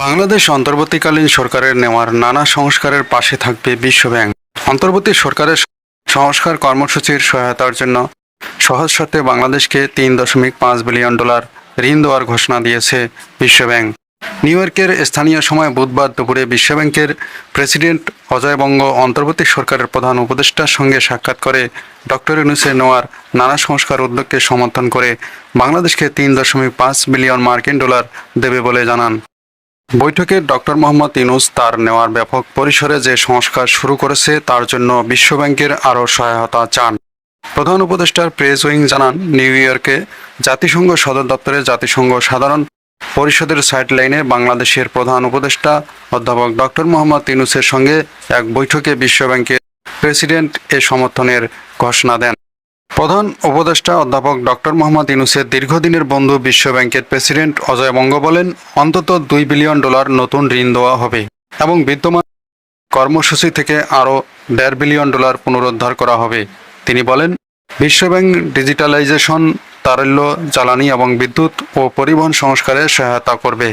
বাংলাদেশ অন্তর্বর্তীকালীন সরকারের নেওয়ার নানা সংস্কারের পাশে থাকবে বিশ্বব্যাংক। অন্তর্বর্তী সরকারের সংস্কার কর্মসূচির সহায়তার জন্য সহজ শর্তে বাংলাদেশকে তিন দশমিক পাঁচ বিলিয়ন ডলার ঋণ দেওয়ার ঘোষণা দিয়েছে বিশ্বব্যাংক। নিউ ইয়র্কের স্থানীয় সময় বুধবার দুপুরে বিশ্বব্যাংকের প্রেসিডেন্ট অজয় বঙ্গ অন্তর্বর্তী সরকারের প্রধান উপদেষ্টার সঙ্গে সাক্ষাৎ করে ডক্টর ইউনুসের নেওয়ার নানা সংস্কার উদ্যোগকে সমর্থন করে বাংলাদেশকে তিন দশমিক পাঁচ বিলিয়ন মার্কিন ডলার দেবে বলে জানান। বৈঠকে ডক্টর মোহাম্মদ ইউনুস তার নেওয়ার ব্যাপক পরিসরে যে সংস্কার শুরু করেছে, তার জন্য বিশ্বব্যাংকের আরও সহায়তা চান। প্রধান উপদেষ্টার প্রেস উইং জানান, নিউ ইয়র্কে জাতিসংঘ সদর দপ্তরে জাতিসংঘ সাধারণ পরিষদের সাইডলাইনে বাংলাদেশের প্রধান উপদেষ্টা অধ্যাপক ডক্টর মোহাম্মদ ইউনুসের সঙ্গে এক বৈঠকে বিশ্বব্যাংকের প্রেসিডেন্ট এ সমর্থনের ঘোষণা দেন। প্রধান উপদেষ্টা অধ্যাপক ডক্টর মোহাম্মদ ইনুসের দীর্ঘদিনের বন্ধু বিশ্বব্যাংকের প্রেসিডেন্ট অজয় বঙ্গ বলেন, অন্তত দুই বিলিয়ন ডলার নতুন ঋণ দেওয়া হবে এবং বিদ্যমান কর্মসূচি থেকে আরও দেড় বিলিয়ন ডলার পুনরুদ্ধার করা হবে। তিনি বলেন বিশ্বব্যাংক ডিজিটালাইজেশন, তারল্য, জ্বালানি এবং বিদ্যুৎ ও পরিবহন সংস্কারে সহায়তা করবে।